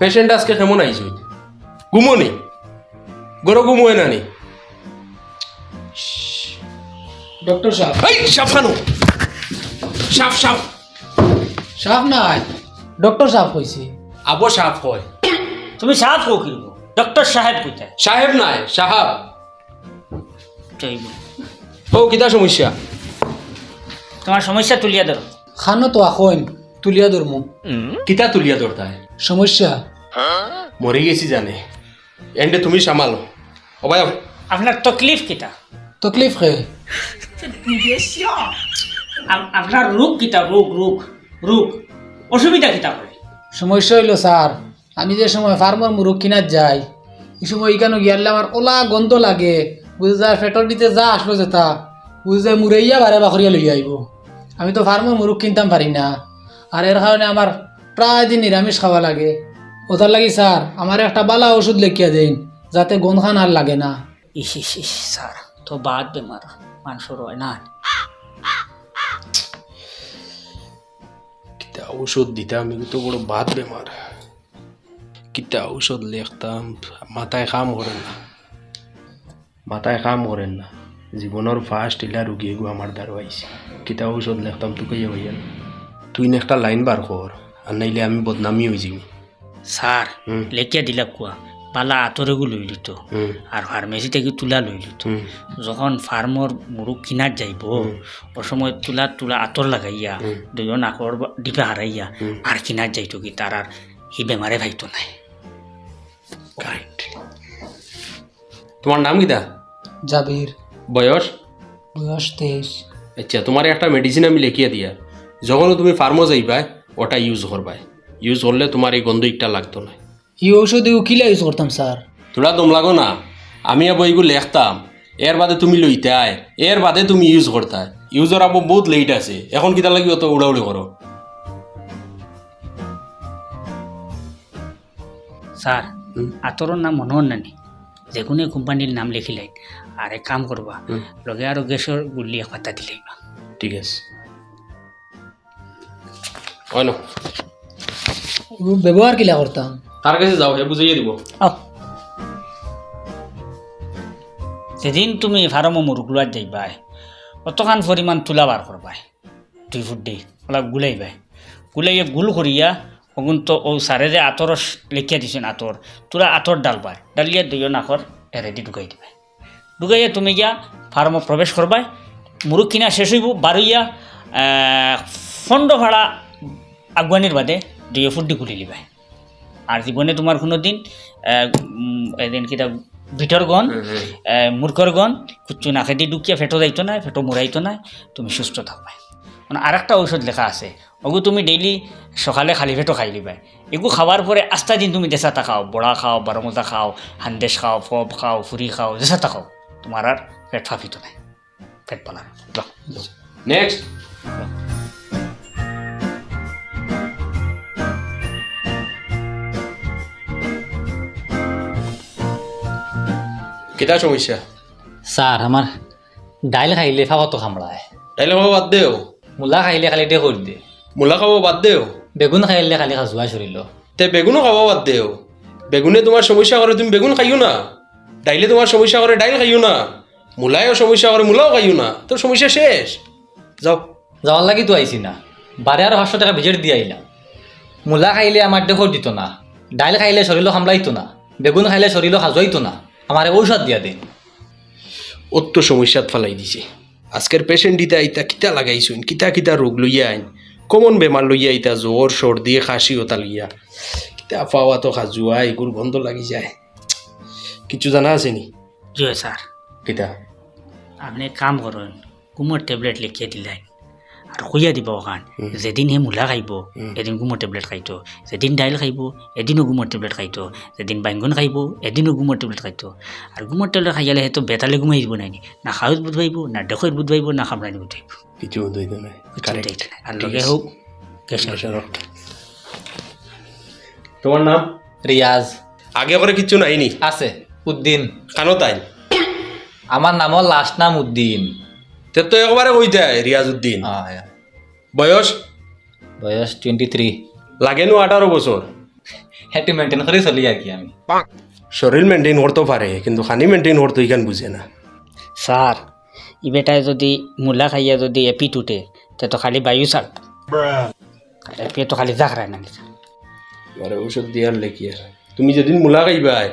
Patient আজকে কেমন আইস ঘুমোনি গরো ঘুমোয় না নি? ডক্টর সাহেব। এই সাপ খানো। সাপ সাপ। সাহেব নাই। ডক্টর সাহেব কইছি। আবো সাপ হয় তুমি সাহেব কো কিরব ডক্টর সাহেব কোথায় সাহেব নাই সাহাব। চাইব ও কিতা সমস্যা? তোমার সমস্যা তুলিয়া ধরো। খানো তো এখন তুলিয়া ধরমু। কিতা তুলিয়া দরতায় সমস্যা? মরে গেছি জানে। এন্ডে তুমি সামালো। ও ভাই আপনার তকলিফ কিতা তকলিফ আপ- আপনার রোগ কিতা রোগ রোগ রোগ। অসুবিধা কিতা করে? সমস্যা হইল স্যার আমি যে সময় ফার্মার মুরগ কিনার যাই এই সময় এখানে গিয়ারলে আমার ওলা গন্ধ লাগে। বুঝে যায় ফেটর দিতে যা আসলো যেতা বুঝে যায় মুরাইয়া বারে বাখরিয়া লইয়া আইব আমি তো ফার্মার মুরগ কিনতাম পারি না। আর এর কারণে আমার প্রায় দিন নিরামিষ খাওয়া লাগে। ওটার লাগি স্যার আমার একটা বালা ওষুধ লেখিয়া দেন যাতে গন্ধখান আর লাগে না। ইস ইস ইস স্যার তো বাদ বেমার মানুষের হয় না। কিতা ঔষধ দিতাম আমি তো বড় বাদ বেমার। কিতা ঔষধ লেখতাম মাথায় কাম করেন না। মাথায় কাম করেন না। জীবনের ফার্স্ট ইলা রুগী গো আমার দ্বারা আইছে কিতা ঔষধ লেখতাম তোকে হইয়া তুই না একটা লাইন বার কর। আর নাইলে আমি বদনামি হয়ে যাবি স্যার। লেখিয়া দিলা কুয়া পালা আতরেগু লই লিত হুম। আর ফার্মেসি থেকে তুলা লই লিত যখন ফার্মর মুরুখ কিনার যাইব ও সময় তুলা তুলা আতর লাগাইয়া দুজন আকর ডিপে হারাইয়া আর কিনার যাইতো কি তার আর হি বেমারে ভাইতো নাই। তোমার নাম কিতা? জাবির বয়স? বয়স তেইশ আচ্ছা তোমার একটা মেডিসিন আমি লিখিয়ে দিয়া। যখনও তুমি ফার্মো যাইবা ওটা ইউজ করবা ইউজ করলে তোমার এই গন্ধ একটা লাগতো না। এই ঔষধ কিলা ইউজ করতাম স্যার? তোরা দম লাগো না। আমি আবার এগুলো লেখতাম। এর বাদে তুমি লইতাই এর বাদে তুমি ইউজ করতাই ইউজর আবার বহুত লেট আছে। এখন কিতা লাগি অত উড়াউড়ি করো? স্যার। আতরের নাম মনোহর নানি। যে কোনো কোম্পানির নাম লিখিলাই আর এক কাম করবা। লগে আরও গ্যাসের গুলি এক পাতা দিলাইবা ঠিক আছে। হয় না। ব্যবহার কিলা করতাম তার কাছে যাও হে বুঝাইয়ে দিব। যেদিন তুমি ফার্মো মুরুগুলার যাইবাই। অতখান পরিমাণ তুলা বার করবাই দুই ফুট দি অলপ গুলাইবাই। গুলাইয়া গুল করিয়া অগুন তো ও সারে যে আতর লেখিয়া দিছেন আতর তোরা আতর ডালবাই ডালিয়া দুইজন আখর এরেদি ঢুকাই দিবাই। ঢুকাইয়া তুমি গিয়া ফার্মো প্রবেশ করবাই মুরুখ কিনা শেষ হইব বারইয়া ফন্ড ভাড়া আগুয়ানির বাদে দুই ফুট দি গুলি লিবাই। আর জীবনে তোমার কোনো দিন এদিন কিটা ভিতর গন মূর্খর গন কুচ্ছু নাকে দিয়ে ঢুকিয়া ফেটো যাইতো না ফেটো মুড়াইতো না তুমি সুস্থ থাকবে মানে আর একটা ঔষধ লেখা আছে ওগু তুমি ডেইলি সকালে খালি ফেটো খাই লিবাই। এগু খাওয়ার পরে আস্তা দিন তুমি দেশাতা খাও বড়া খাও বারমতা খাও হান্দেশ খাও ফব খাও ফুরি খাও দেশাতা খাও তোমার আর পেট ফাঁপিতো নাই। পেট পালার নেক্সট কিতা সমস্যা? স্যার আমার ডাইল খাইলে ফাওয়াতো খামড়ায় তাইলে খাব বাদ দেও। মূলা খাইলে খালি দে কৰি দে। মূলা খাব বাদ দেও। বেগুন খাইলে খালি খাজুৱাই চৰিল। তে বেগুনও খাব বাদ দেও। বেগুনে তোমার সমস্যা করে তুমি বেগুন খাইও না। ডাইলে তোমার সমস্যা করে ডাইল খাইও না। মূলায়ও সমস্যা করে মূলাও খাইও না। তোর সমস্যা শেষ। যাও। যাওয়ার লাগি তো আইছি না। বাৰে আৰু পাঁচশো টকা ভিজিট দি আহিলাম মূলা খাইলে আমাৰ দেশৰ দিত না। ডাইল খাইলে চৰিল খামলাইতো না। বেগুন খাইলে চৰিল খাজুৱাইতো না। আমার ঔষধ দিয়া দে অত সমস্যাত ফেলাই দিছে। আজকের পেশেন্ট দিতা আইতা কিতা লাগাইছুন কিতা কিতা রোগ লইয়া আইন কমন বেমার লইয়া আইতা জ্বর সর্দি খাসি ওটা লইয়া কিতা পাওয়া তো খাজুয়া এগুর গন্ধ লাগি যায়। কিছু জানা আছে নি? জয় স্যার কিতা? আপনি এক কাম করেন কুমোর ট্যাবলেট লিখিয়ে দিলেন আর দিব ওখান যেদিন হে মূলা খাইব এদিন গুমর ট্যাবলেট খাইতো যেদিন দাইল খাইব এদিনও গুমর ট্যাবলেট খাইতো যেদিন বাইঙ্গন খাইব এদিনও গুমর ট্যাবলেট খাইতো আর গুমর ট্যাবলেট খাইলে হেতো বেতালে ঘুমাই দিব নাইনি না খাওয়াত বুধ পাইব না ডেকত বুধ পাইব না খামরানি বুধ নাই লগে হোক তোমার নাম? ৰিয়াজ আগে করে কিচ্ছু নাইনি? আছে। উদ্দিন। কানো তাই আমার নামৰ লাষ্ট নাম উদ্দিন। তে তো একবারে কইতে রিয়াজউদ্দিন অঁ বয়স? বয়স টুৱেণ্টি থ্ৰী লাগেনো আঠারো বছর? সেইটো মেইনটেইন কৰি চলি আর কি আমি। শরীর মেনটেন করতে পারে কিন্তু খানি মেনটেন করতে ইখান বুঝে না। স্যার ই বেটায় যদি মূলা খাইয়া যদি এপি টুটে তে তো খালি বায়ু ছাড়। এপি তো খালি জাখরায় না আরে ঔষধ দিয়ার লেকি আর। তুমি যেদিন মূলা খাইবাই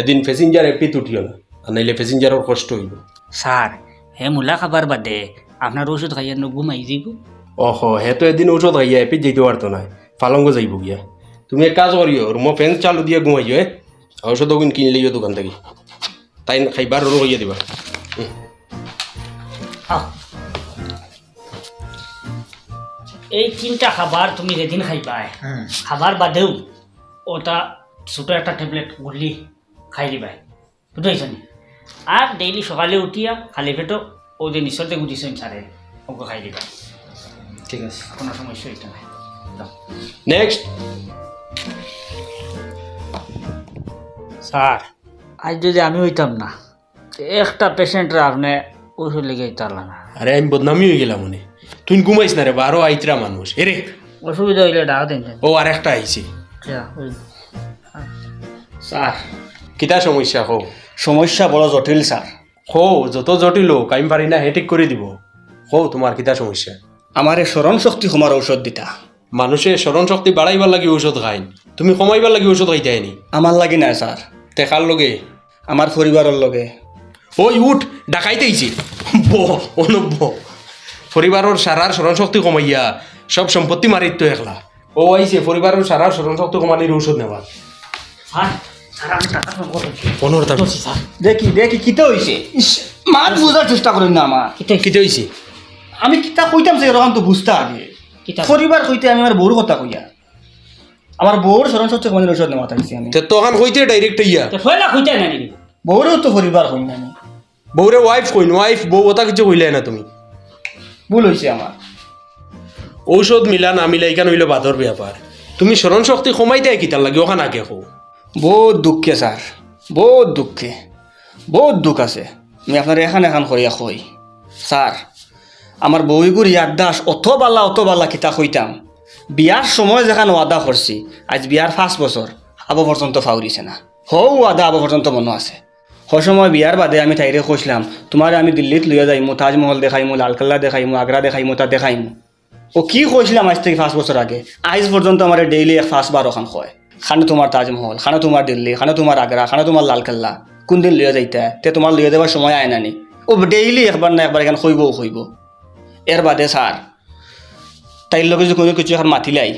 এদিন প্যাসেঞ্জার এপিত উঠিও না আর নাইলে প্যাসেঞ্জারের কষ্ট হইব। স্যার হে মূলা খাবার বাদে আপনার ওষুধ খাইয়া ন ঘুমাই যাব ওহো হে তো এদিন ঔষধ খাইয়া এপিত যেতে পারতো না ফালঙ্গ যাইব গিয়া। তুমি এক কাজ করিও রুমো ফ্যান চালু দিয়ে ঘুমাইও হে। ঔষধ কিনে লইও দোকান থেকে। তাই খাইবার রোগ হইয়া দিবা এই তিনটা খাবার তুমি যেদিন খাইবাই খাবার বাদেও ওটা ছোটো একটা ট্যাবলেট গুলি খাই দিবাই বুঝতে নি? আর ডেইলি সকালে উঠিয়া খালি পেটো ও যে নিশ্চয়তে গুটিছেন সারে ওকে খাই দিবা। ঠিক আছে। কোনো সমস্যা এটা নাই। নেক্সট স্যার আজ যদি আমি হইতাম না একটা পেশেন্টরা আপনি ওষুধ লেগে তারলা না। আরে আমি বদনামি হয়ে গেলাম মনে তুই ঘুমাইস না রে বারো আইতরা মানুষ। এরে অসুবিধা হইলে ডাক দেন ও আর একটা আইছে। স্যার। কিতা সমস্যা হো সমস্যা বড় জটিল স্যার। হো যত জটিল হোক আমি পারি না হে ঠিক করে দিব। হো তোমার কিতা সমস্যা? আমার এই স্মরণ শক্তি সমার ঔষধ দিতা। মানুষে স্মরণ শক্তি বাড়াইবার লাগি ঔষধ খাইন। তুমি কমাইবার লাগি ঔষধ খাইতে আইনি আমার লাগে নাই স্যার টেকার লগে। আমার পরিবারের লগে। ওই উঠ ডাকাইতেইছি। ব অনুব পরিবারের সারার স্মরণ শক্তি কমাইয়া সব সম্পত্তি মারিত তো একলা ও আইছে পরিবারের সারার স্মরণ শক্তি কমানির ঔষধ স্যার দেখি দেখি কিতা হইছে মাত বুঝার চেষ্টা করেন না আমার কিতে হইছে আমি কিতা কইতাম যে এরকম তো বুঝতে আগে। কিতা? পরিবার কইতে আমি আমার বউর কথা কইয়া। আমার বউর স্মরণ শক্তি কমানোর ঔষধ নেওয়া থাকছি আমি। তো তখন কইতে ডাইরেক্ট ইয়া। তো ফয়লা খুঁজে না নিবি বউরেও তো পরিবার হই না আমি বউরে ওয়াইফ কইন ওয়াইফ বউ ওটা কিছু কইলে না তুমি? ভুল হয়েছে আমার ঔষধ মিলা না মিলা এখানে হইল বাদর ব্যাপার তুমি স্মরণ শক্তি কমাইতে কিতার লাগে ওখানে আগে হো বহুত দুঃখে স্যার বহুত দুঃখে বহুত দুঃখ আছে। আমি আপনার এখান এখান করিয়া কই স্যার আমার বউগুর ইয়াদাস অত বালা অত বালা কিতা কইতাম। বিয়ার সময় যেখান ওয়াদা করছি, আজ বিয়ার ফার্স্ট বছর, আবো পর্যন্ত ফাউরিছে না। হও ওয়াদা আবো পর্যন্ত মনে আছে। সময় বিয়ার বাদে আমি তাইরে কইছিলাম, তোমার আমি দিল্লিত লইয়া যাইমু, তাজমহল দেখাইমু, লালকেল্লা দেখাইমু, আগ্রা দেখাইমু, তা দেখাইমু। ও কি কইছিলাম আজ থেকে পাঁচ বছর আগে? আজ পর্যন্ত আমার ডেইলি এক ফার্স্ট বার ওখান কয়, খানে তোমার তাজমহল, খানে তোমার দিল্লি, খানে তোমার আগ্রা, খানে তোমার লালকেল্লা কোনদিন লইয়া যাইতা? তে তোমার লইয়া যাবার সময় আয় নানি ও ডেইলি একবার না একবার এখান কইবও কইব। এর বাদে স্যার তাইর লগে যে কোনো কিছু এখন মাতিলাই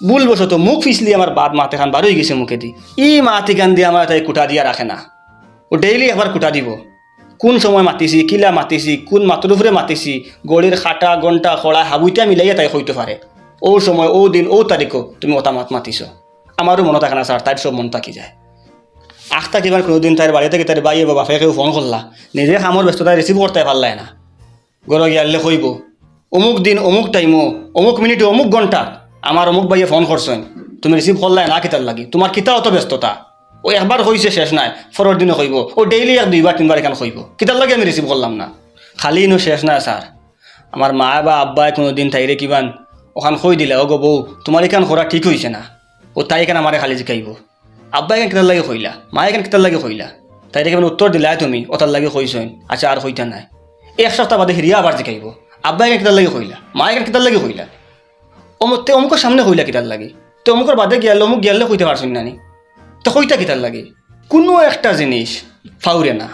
ভুল বসত মুখ ফিসলি আমার বাদ মাতে খান বারোই গেছে মুখে দি ই মাতি গান দিয়ে আমার তাই কুটা দিয়া রাখে না। ও ডেইলি একবার কুটা দিব। কোন সময় মাতিছি, কিলা মাতিছি, কোন মাতর উপরে মাতিছি গড়ির খাটা ঘণ্টা খড়া হাবুইটা মিলাইয়া তাই হইতে পারে ও সময় ও দিন ও তারিখও তুমি ওটা মাত মাতিছ। আমারও মনে থাকে না স্যার তাই সব মন থাকি যায়। আখ থাকিবার কোনোদিন তার বাড়ি থেকে তার বাইয়ে বাপেকেও ফোন করলা নিজে কামৰ ব্যস্ততায় রিসিভ করতে পারলাই না। গর গিয়ালে কইব অমুক দিন অমুক টাইমও অমুক মিনিটে অমুক ঘণ্টা, আমার অমুক বাইয়ে ফোন করছেন। তুমি রিসিভ করলাই না কিতার লাগি? তোমার কিতা অত ব্যস্ততা ও একবার হয়েছে শেষ নাই। ফরের দিনে কইব ও ডেইলি এক দুইবার তিনবার এখান কইব কিতার লাগে আমি রিসিভ করলাম না। খালি ইনো শেষ নাই স্যার আমার মা বা আব্বাই কোনো দিন তাইরে কিবান ওখান কই দিলে ও গো বউ তোমার এখান করা ঠিক হয়েছে না? ও তাই এখান আমারে খালি জিকাইব। আব্বা এখান কিতার লাগে কইলা মা এখান কিতার লাগে কইলা তাইরে কেমন উত্তর দিলাই তুমি ওটার লাগে কইছেন আচ্ছা আর কইতা নাই। এক সপ্তাহ বাদে হিরিয়া আবার জিকাইব। আব্বা এখান কিতার লাগে কইলা মা এখান কিতার লাগে কইলা অমুক তে অমুকের সামনে কইলা কিতার লাগে? তো অমুকের বাদে গিয়ালে, অমুক গিয়ালে কইতে পারছেন নানি। তো কইতা কিতার লাগে? কোনো একটা জিনিস ফাউরে না।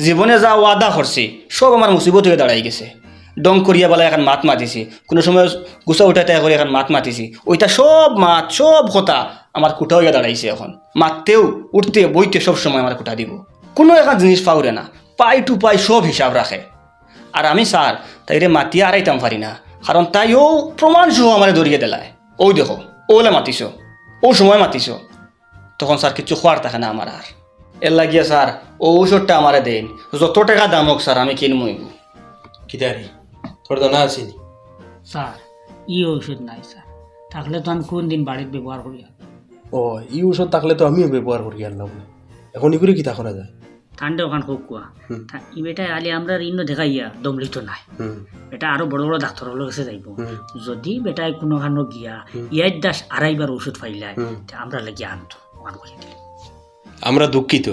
জীবনে যা ওয়াদা করছি সব আমার মুসিবত হয়ে দাঁড়াই গেছে। ডং করিয়া বেলা এখন মাত মাতিছি। কোনো সময় গুছা উঠাতে করে এখন মাত মাতিছি। ওইটা সব মাত, সব কথা আমার কুটা হইয়া দাঁড়াইছে এখন। মাততেও, উঠতে বইতে সব সময় আমার কুটা দিব। কোনো এখন জিনিস ফাউরে না। পাই টু পাই সব হিসাব রাখে আর আমি স্যার তাইরে মাতিয়া আড়াইতাম পারি না। কারণ তাইও প্রমাণ সহ আমার দৌড়িয়ে দেলায় ওই দেখো ওলে মাতিছ ও সময় মাতিছ। তখন স্যার কিছু খোয়ার থাকে না আমার আর এর লাগিয়া স্যার ও ঔষধটা আমারে দেন যত টাকা দাম হোক স্যার আমি কিনবই কিতারি তোর তো না? আসিনি স্যার ই ঔষধ নাই স্যার থাকলে তো আমি কোন দিন বাড়িতে ব্যবহার করি ও এই ঔষধ থাকলে তো আমিও ব্যবহার করি আনলাম। এখন এগুলো কিতা করা যায়। ঠান্ডা ওখান খুব কুয়া। বেটা আলি আমরা ইন্ন দেখাইয়া দমলিত নাই। বেটা আরও বড় বড় ডাক্তার কাছে যাইব। যদি বেটাই কোনো খানো গিয়া ইয়ার দাস আড়াইবার ওষুধ পাইলাই আমরা লাগি আনতো করিয়া দিল আমরা দুঃখিত।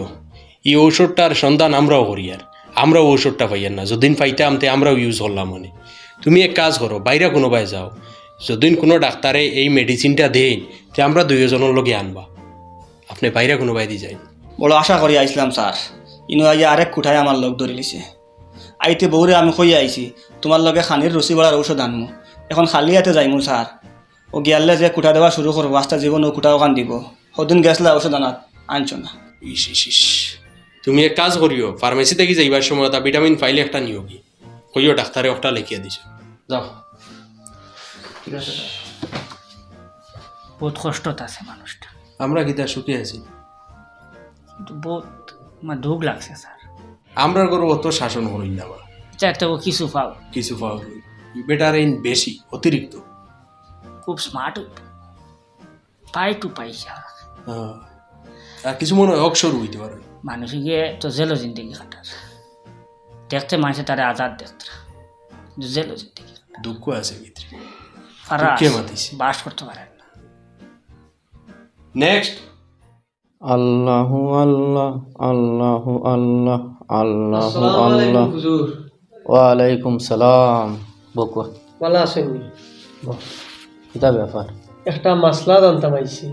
এই ঔষধটার সন্ধান আমরাও করি আর। আমরাও ঔষধটা পাইয়ার না। যদিন পাইতাম তে আমরাও ইউজ করলাম মানে। তুমি এক কাজ করো বাইরে কোনোবাই যাও। যদিন কোনো ডাক্তারে এই মেডিসিনটা দেন তে আমরা দুইজনের লগে আনবা। আপনি বাইরে কোনোবাই দিয়ে যাই বলো আশা করি আইসলাম স্যার। ইনো আইয়া আরেক কুঠায় আমার লগ ধরি লিছে। আইতে বউরে আমি কই আইছি তোমার লগে খানির রুচি বলার ঔষধ আনমু। এখন খালি হাতে যাইমু স্যার ও গিয়ালে যে কুঠা দেওয়া শুরু করব আস্তা জীবন ও কুঠা ওখান দিব। সদিন গেছলা ঔষধ আনাত আনছো না। ইস ইস ইস। তুমি এক কাজ করিও ফার্মেসি থেকে যাইবার সময় তা ভিটামিন ফাইলে একটা নিও কি? কইও ডাক্তারে একটা লিখিয়ে দিছে। যাও। ঠিক আছে বহুত কষ্টত আছে মানুষটা আমরা গীতা সুখে আছি? কিন্তু বহুত আমার দুঃখ লাগছে স্যার। আমরা করব অত শাসন করি না বা একটা কিছু পাও কিছু পাওয়া বেটার ইন বেশি অতিরিক্ত। খুব স্মার্ট পাই টু পয়সা হ্যাঁ। আর কিছু মনে হয় অক্ষর হইতে পারে। মানুষকে তো জেলো জিন্দগি কাটার দেখতে মানুষে তারা আজাদ দেখতে। জেলো জিন্দগি দুঃখ আছে ভিতরে। মাতিছে। বাস করতে পারেন না। নেক্সট আল্লাহু আল্লাহ আল্লাহু আল্লাহ আল্লাহু আল্লাহ। ওয়ালাইকুম সালাম বকুয়া ভালো আসেননি কিতা ব্যাপার? একটা মাসলা জানতাম আইছি।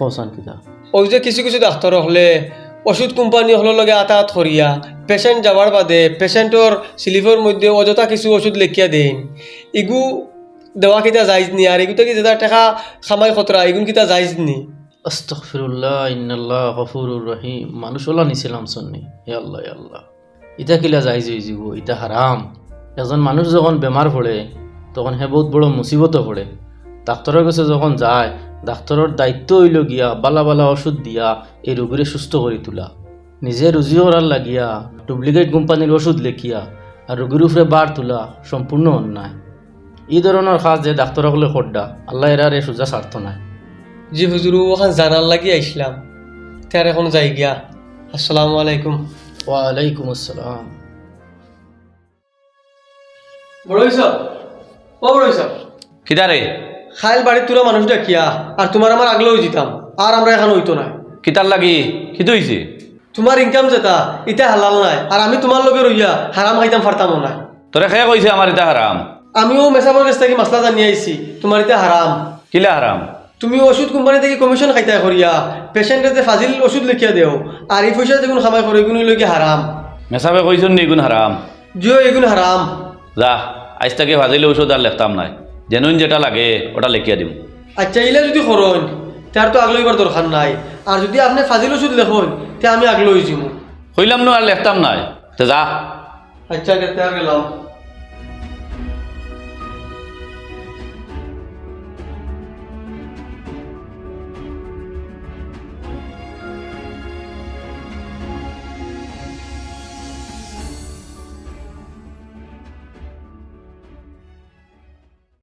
হোসান কিতা? ওই যে কিছু কিছু ডাক্তার হলে ওষুধ কোম্পানি হলো লগে আতাহাত করিয়া পেশেন্ট যাবার বাদে পেশেন্টর স্লিপের মধ্যে অযথা কিছু ওষুধ লেখিয়া দেন ইগু দেওয়া কিতা যাইজ নি আর এগুতো কি যেটা টাকা খামাই খতরা এগুন কিতা যাইজ নি। আস্তাগফিরুল্লাহ, ইন্নাল্লাহ রহিম। মানুষ ওলা নিছিলাম সন্নি হে আল্লাহ আল্লাহ। ইটা কিলা যাই যাই যাব ইটা হারাম। এজন মানুষ যখন বেমার পড়ে তখন হে বহুত বড় মুসিবতে পড়ে ডাক্তরের কাছে যখন যায় ডাক্তরের দায়িত্ব হইল গিয়া, বালা বালা ওষুধ দিয়া, এই রোগীরে সুস্থ করে তোলা। নিজে রুজি করার লাগিয়া, ডুপ্লিকেট কোম্পানির ওষুধ লেখিয়া আর রোগীর উপরে বার তোলা সম্পূর্ণ অন্যায়। এই ধরনের কাজ যে ডাক্তরসকলে খড্ডা আল্লাহ এরারে সোজা স্বার্থ নাই। জি হুজুর ওখান জানার লাগি আইসলাম তার এখন যাই গিয়া। আসসালামু আলাইকুম। ওয়ালাইকুম আসসালাম। বড় হিসাব ও বড় হিসাব কিতারে খাইল বাড়ির তোরা মানুষ ডাকিয়া আর তোমার আমার আগলেও জিতাম আর আমরা এখন হইতো না কিতার লাগি? কিতো হইছে? তোমার ইনকাম যেটা এটা হালাল নাই আর আমি তোমার লগে রইয়া হারাম খাইতাম ফারতামও নাই। তোরে খেয়ে কইছে আমার এটা হারাম? আমিও মেসাবর কাছ থেকে মাসলা জানিয়ে আইছি তোমার এটা হারাম। কিলা হারাম? তুমি ওষুধ কোম্পানি থেকে কমিশন খাইতা করিয়া পেশেন্টে যে ফাজিল ওষুধ লিখিয়া দেও আর এই পয়সা যেগুন খামাই করে এগুলো লইকে হারাম মেসাবে কইছুন নি গুণ হারাম জিও এগুলো হারাম যা আজ তাকে ভাজিলে ওষুধ আর লেখতাম নাই। জেনুইন যেটা লাগে ওটা লিখিয়া দিম। আচ্ছা ইলে যদি করুন তার তো আগলইবার দরকার নাই। আর যদি আপনি ফাজিল ওষুধ লেখুন তে আমি আগলই যাব কইলাম নো আর লেখতাম নাই। তো যা। আচ্ছা গেলাম।